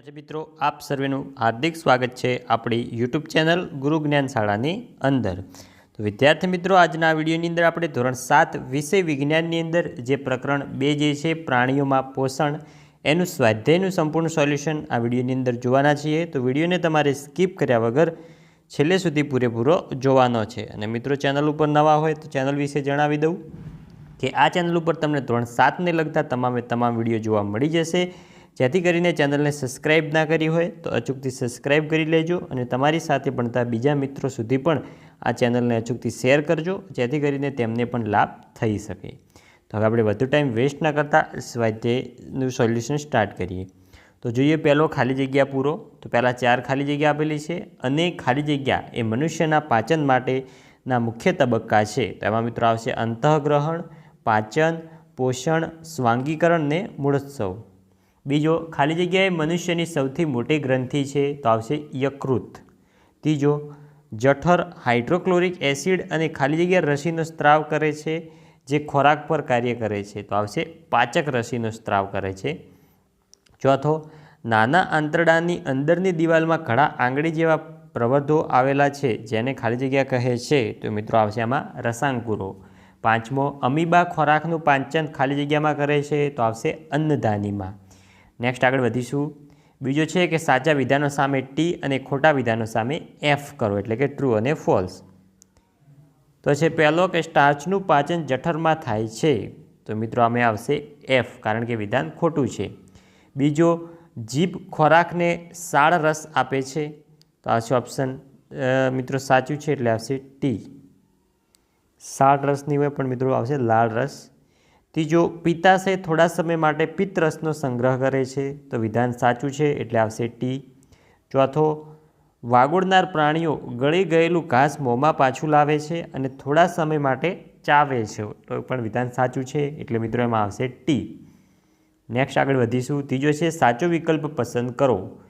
વિદ્યાર્થી મિત્રો, આપ સર્વેનું હાર્દિક સ્વાગત છે આપણી યુટ્યુબ ચેનલ ગુરુ જ્ઞાન શાળાની અંદર. તો વિદ્યાર્થી મિત્રો, આજના વિડીયોની અંદર આપણે ધોરણ સાત વિષય વિજ્ઞાનની અંદર જે પ્રકરણ બે જે છે, પ્રાણીઓમાં પોષણ, એનું સ્વાધ્યાયનું સંપૂર્ણ સોલ્યુશન આ વિડીયોની અંદર જોવાના છીએ. તો વિડીયોને તમારે સ્કીપ કર્યા વગર છેલ્લે સુધી પૂરેપૂરો જોવાનો છે. અને મિત્રો, ચેનલ ઉપર નવા હોય તો ચેનલ વિશે જણાવી દઉં કે આ ચેનલ ઉપર તમને ધોરણ સાતને લગતા તમામે તમામ વીડિયો જોવા મળી જશે. જેથી કરીને ચેનલને સબસ્ક્રાઈબ ના કરી હોય તો અચૂકથી સબસ્ક્રાઈબ કરી લેજો અને તમારી સાથે ભણતા બીજા મિત્રો સુધી પણ આ ચેનલને અચૂકથી શેર કરજો, જેથી કરીને તેમને પણ લાભ થઈ શકે. તો હવે આપણે વધુ ટાઈમ વેસ્ટ ના કરતા સ્વાધ્યાયનું સોલ્યુશન સ્ટાર્ટ કરીએ. તો જોઈએ પહેલો ખાલી જગ્યા પૂરો. તો પહેલાં ચાર ખાલી જગ્યા આપેલી છે અને ખાલી જગ્યા એ મનુષ્યના પાચન માટેના મુખ્ય તબક્કા છે. તો એમાં મિત્રો આવશે અંતઃગ્રહણ, પાચન, પોષણ સ્વાંગીકરણ ને મૂળોત્સવ. બીજો, ખાલી જગ્યાએ મનુષ્યની સૌથી મોટી ગ્રંથિ છે તો આવશે યકૃત. ત્રીજો, જઠર હાઇડ્રોક્લોરિક એસિડ અને ખાલી જગ્યા રસીનો સ્ત્રાવ કરે છે, જે ખોરાક પર કાર્ય કરે છે, તો આવશે પાચક રસીનો સ્ત્રાવ કરે છે. ચોથો, નાના આંતરડાની અંદરની દિવાલમાં ઘણા આંગળી જેવા પ્રવર્ધો આવેલા છે, જેને ખાલી જગ્યા કહે છે, તો મિત્રો આવશે આમાં રસાંકુરો. પાંચમો, અમીબા ખોરાકનું પાંચન ખાલી જગ્યામાં કરે છે, તો આવશે અન્નદાનીમાં નેક્સ્ટ આગળ વધીશું. બીજો છે કે સાચા વિધાનો સામે ટી અને ખોટા વિધાનો સામે એફ કરો, એટલે કે ટ્રુ અને ફોલ્સ તો છે પહેલો કે સ્ટાર્ચનું પાચન જઠરમાં થાય છે. તો મિત્રો આમે આવશે એફ કારણ કે વિધાન ખોટું છે. બીજો, જીભ ખોરાકને સાળ રસ આપે છે. તો આવશે ઓપ્શન મિત્રો સાચું છે એટલે આવશે ટી સાળ રસની હોય પણ મિત્રો આવશે લાળ રસ. ત્રીજો પિત્તાશય થોડા સમય માટે પિત્ત રસનો સંગ્રહ કરે છે, તો વિધાન સાચું છે એટલે આવશે ટી. ચોથો, વાગોળનાર પ્રાણીઓ ગળી ગયેલું ઘાસ મોંમાં પાછું લાવે છે અને થોડા સમય માટે ચાવે છે. તો પણ વિધાન સાચું છે એટલે મિત્રો એમાં આવશે ટી. નેક્સ્ટ આગળ વધીશું. ત્રીજો છે, સાચો વિકલ્પ પસંદ કરો.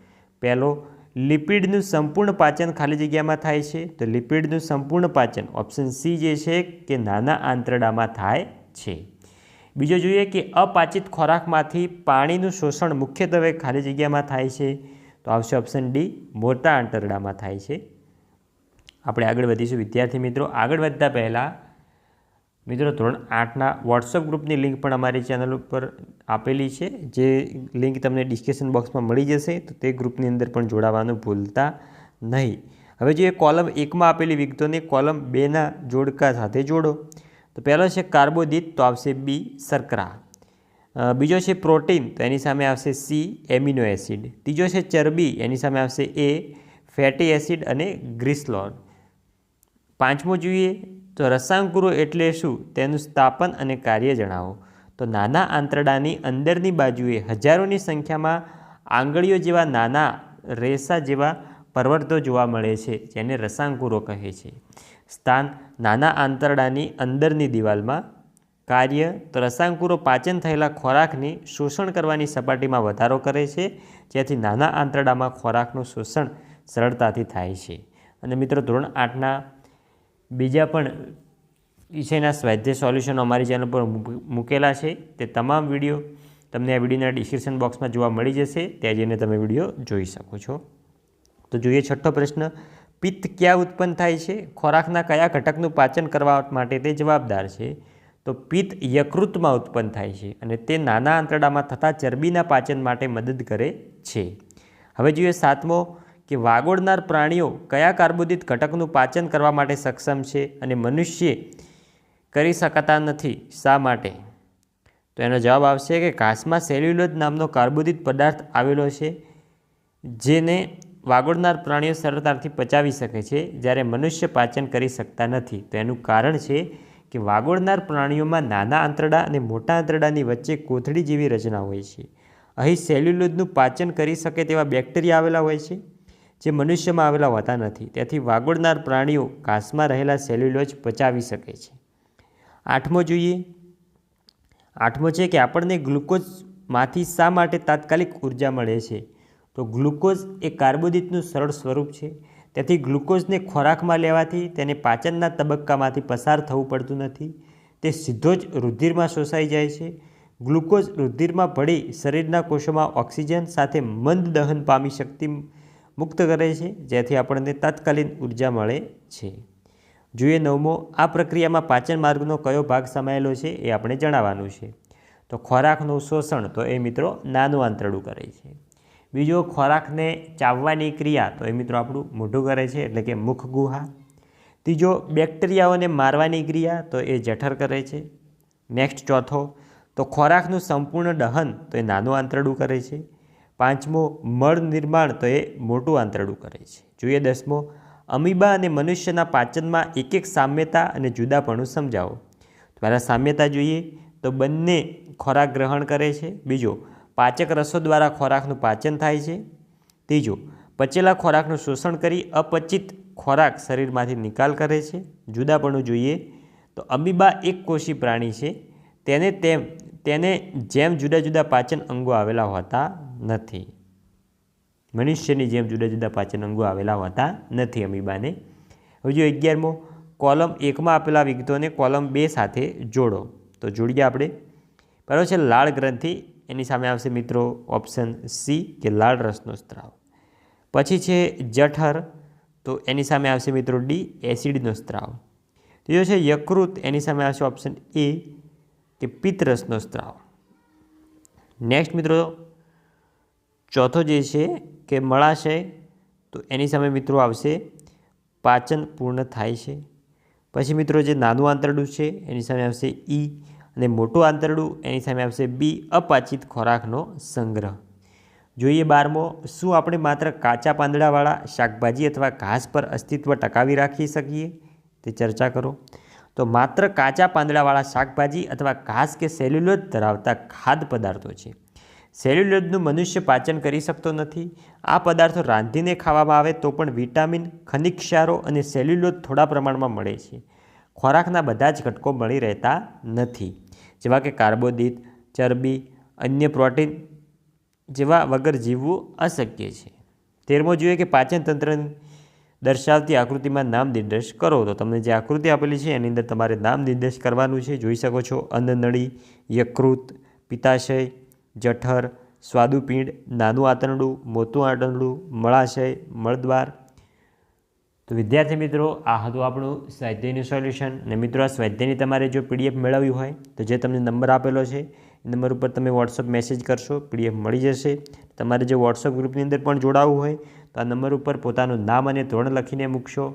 પહેલો, લિપિડનું સંપૂર્ણ પાચન ખાલી જગ્યામાં થાય છે, તો લિપિડનું સંપૂર્ણ પાચન ઓપ્શન સી જે છે કે નાના આંતરડામાં થાય છે. બીજો જોઈએ કે અપાચિત ખોરાકમાંથી પાણીનું શોષણ મુખ્યત્વે ખાલી જગ્યામાં થાય છે, તો આવશે ઓપ્શન ડી મોટા આંતરડામાં થાય છે. આપણે આગળ વધીશું. વિદ્યાર્થી મિત્રો, આગળ વધતા પહેલાં મિત્રો ધોરણ આઠના વોટ્સઅપ ગ્રુપની લિંક પણ અમારી ચેનલ ઉપર આપેલી છે. જે લિંક તમને ડિસ્ક્રિપ્શન બોક્સમાં મળી જશે, તો તે ગ્રુપની અંદર પણ જોડાવાનું ભૂલતા નહીં. હવે જે કોલમ એકમાં આપેલી વિગતોને કોલમ બેના જોડકા સાથે જોડો. તો પહેલો છે કાર્બોદિત, તો આવશે બી શર્કરા. બીજો છે પ્રોટીન, તો એની સામે આવશે સી એમિનો એસિડ. ત્રીજો છે ચરબી, એની સામે આવશે એ ફેટી એસિડ અને ગ્રીસલોન પાંચમો જોઈએ, તો રસાંકુરો એટલે શું? તેનું સ્થાપન અને કાર્ય જણાવો. તો નાના આંતરડાની અંદરની બાજુએ હજારોની સંખ્યામાં આંગળીઓ જેવા નાના રેસા જેવા પર્વતો જોવા મળે છે, જેને રસાંકુરો કહે છે. સ્થાન નાના આંતરડાની અંદરની દિવાલમાં. કાર્ય તો રસાંકુરો પાચન થયેલા ખોરાકની શોષણ કરવાની સપાટીમાં વધારો કરે છે, જેથી નાના આંતરડામાં ખોરાકનું શોષણ સરળતાથી થાય છે. અને મિત્રો, ધોરણ આઠના બીજા પણ વિષયના સ્વાધ્યાય સોલ્યુશનો અમારી ચેનલ પર મૂકેલા છે. તે તમામ વીડિયો તમને આ વિડીયોના ડિસ્ક્રિપ્શન બોક્સમાં જોવા મળી જશે, ત્યાં જઈને તમે વીડિયો જોઈ શકો છો. તો જોઈએ છઠ્ઠો પ્રશ્ન, પિત્ત ક્યાં ઉત્પન્ન થાય છે? ખોરાકના કયા ઘટકનું પાચન કરવા માટે તે જવાબદાર છે? તો પિત્ત યકૃતમાં ઉત્પન્ન થાય છે અને તે નાના આંતરડામાં થતા ચરબીના પાચન માટે મદદ કરે છે. હવે જોઈએ સાતમો, કે વાગોળનાર પ્રાણીઓ કયા કાર્બોદિત ઘટકનું પાચન કરવા માટે સક્ષમ છે અને મનુષ્ય કરી શકાતા નથી, શા માટે? તો એનો જવાબ આવશે કે ઘાસમાં સેલ્યુલોજ નામનો કાર્બોદિત પદાર્થ આવેલો છે, જેને વાગોળનાર પ્રાણીઓ સરળતાથી પચાવી શકે છે, જ્યારે મનુષ્ય પાચન કરી શકતા નથી. તો એનું કારણ છે કે વાગોળનાર પ્રાણીઓમાં નાના આંતરડા અને મોટા આંતરડાની વચ્ચે કોથળી જેવી રચના હોય છે. અહીં સેલ્યુલોઝનું પાચન કરી શકે તેવા બેક્ટેરિયા આવેલા હોય છે, જે મનુષ્યમાં આવેલા હોતા નથી. તેથી વાગોળનાર પ્રાણીઓ ઘાસમાં રહેલા સેલ્યુલોઝ પચાવી શકે છે. આઠમો જોઈએ. આઠમો છે કે આપણને ગ્લુકોઝમાંથી શા માટે તાત્કાલિક ઊર્જા મળે છે? તો ગ્લુકોઝ એ કાર્બોદિતનું સરળ સ્વરૂપ છે. તેથી ગ્લુકોઝને ખોરાકમાં લેવાથી તેને પાચનના તબક્કામાંથી પસાર થવું પડતું નથી. તે સીધો જ રુધિરમાં શોષાઈ જાય છે. ગ્લુકોઝ રુધિરમાં ભળી શરીરના કોષોમાં ઓક્સિજન સાથે મંદ દહન પામી શક્તિ મુક્ત કરે છે, જેથી આપણને તાત્કાલિક ઊર્જા મળે છે. જોઈએ નવમો, આ પ્રક્રિયામાં પાચન માર્ગનો કયો ભાગ સમાયેલો છે એ આપણે જણાવવાનું છે. તો ખોરાકનું શોષણ, તો એ મિત્રો નાનું આંતરડું કરે છે. બીજો ખોરાકને ચાવવાની ક્રિયા તો એ મિત્રો આપણું મોઢું કરે છે એટલે કે મુખ ગુહા ત્રીજો બેક્ટેરિયાઓને મારવાની ક્રિયા તો એ જઠર કરે છે. નેક્સ્ટ ચોથો, તો ખોરાકનું સંપૂર્ણ દહન તો એ નાનું આંતરડું કરે છે. પાંચમો, મળ નિર્માણ તો એ મોટું આંતરડું કરે છે. જોઈએ દસમો, અમીબા અને મનુષ્યના પાચનમાં એક એક સામ્યતા અને જુદાપણું સમજાવો. પહેલાં સામ્યતા જોઈએ, તો બંને ખોરાક ગ્રહણ કરે છે. બીજો પાચક રસો દ્વારા ખોરાકનું પાચન થાય છે. ત્રીજો, પચેલા ખોરાકનું શોષણ કરી અપચિત ખોરાક શરીરમાંથી નિકાલ કરે છે. જુદાપણું જોઈએ તો અમીબા એક કોષી પ્રાણી છે. તેને તેમ, તેને જેમ જુદા જુદા પાચન અંગો આવેલા હોતા નથી. મનુષ્યની જેમ જુદા જુદા પાચન અંગો આવેલા હોતા નથી અમીબાને. હવે જો અગિયારમો, કોલમ એકમાં આપેલા વિગતોને કોલમ બે સાથે જોડો. તો જોડીએ આપણે. બરાબર છે, લાળ ગ્રંથિ એની સામે આવશે મિત્રો ઓપ્શન સી કે લાળ રસનો સ્ત્રાવ. પછી છે જઠર, તો એની સામે આવશે મિત્રો ડી એસિડનો સ્ત્રાવ. ત્રીજો છે યકૃત, એની સામે આવશે ઓપ્શન એ કે પિત્તરસનો સ્ત્રાવ. નેક્સ્ટ મિત્રો, ચોથો જે છે, કે મળાશય, તો એની સામે મિત્રો આવશે પાચન પૂર્ણ થાય છે. પછી મિત્રો જે નાનું આંતરડું છે, એની સામે આવશે ઈ અને મોટું આંતરડું એની સામે આવશે બી, અપાચિત ખોરાકનો સંગ્રહ. જોઈએ બારમો, શું આપણે માત્ર કાચા પાંદડાવાળા શાકભાજી અથવા ઘાસ પર અસ્તિત્વ ટકાવી રાખી શકીએ? તે ચર્ચા કરો. તો માત્ર કાચા પાંદડાવાળા શાકભાજી અથવા ઘાસ કે સેલ્યુલોઝ ધરાવતા ખાદ્ય પદાર્થો છે. સેલ્યુલોજનું મનુષ્ય પાચન કરી શકતો નથી. આ પદાર્થો રાંધીને ખાવામાં આવે તો પણ વિટામિન ખનિજ ક્ષારો અને સેલ્યુલોજ થોડા પ્રમાણમાં મળે છે. ખોરાકના બધા જ ઘટકો મળી રહેતા નથી. જેવા કે કાર્બોદિત, ચરબી, અન્ય પ્રોટીન જેવા વગર જીવવું અશક્ય છે. તેરમો જોઈએ કે પાચન તંત્ર દર્શાવતી આકૃતિમાં નામ નિર્દેશ કરો. તો તમને જે આકૃતિ આપેલી છે, એની અંદર તમારે નામ નિર્દેશ કરવાનું છે. જોઈ શકો છો, અન્નનળી, યકૃત, પિત્તાશય, જઠર, સ્વાદુપિંડ, નાનું આંતરડું, મોટું આંતરડું, મળાશય, મળદ્વાર તો વિદ્યાર્થી મિત્રો, આ હતું આપણું સ્વાધ્યાયનું સોલ્યુશન. અને મિત્રો, આ સ્વાધ્યાયની તમારે જો પીડીએફ મેળવ્યું હોય, તો જે તમને નંબર આપેલો છે, એ નંબર ઉપર તમે વોટ્સઅપ મેસેજ કરશો, પીડીએફ મળી જશે. તમારે જે વોટ્સઅપ ગ્રુપની અંદર પણ જોડાવવું હોય, તો આ નંબર ઉપર પોતાનું નામ અને ધોરણ લખીને મૂકશો,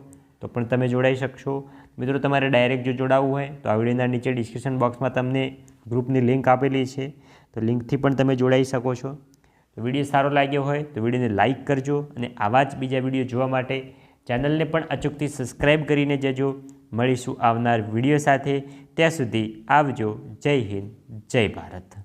તો પણ તમે જોડાઈ શકશો. મિત્રો, તમારે ડાયરેક્ટ જો જોડાવવું હોય, તો આ વિડીયોના નીચે ડિસ્ક્રિપ્શન બોક્સમાં તમને ગ્રુપની લિંક આપેલી છે. તો લિંકથી પણ તમે જોડાઈ શકો છો. તો વીડિયો સારો લાગ્યો હોય, તો વિડીયોને લાઇક કરજો અને આવા જ બીજા વીડિયો જોવા માટે ચેનલને પણ અચૂકથી સબસ્ક્રાઈબ કરીને જજો. મળીશું આવનાર વીડિયો સાથે. ત્યાં સુધી આવજો. જય હિન્દ. જય ભારત.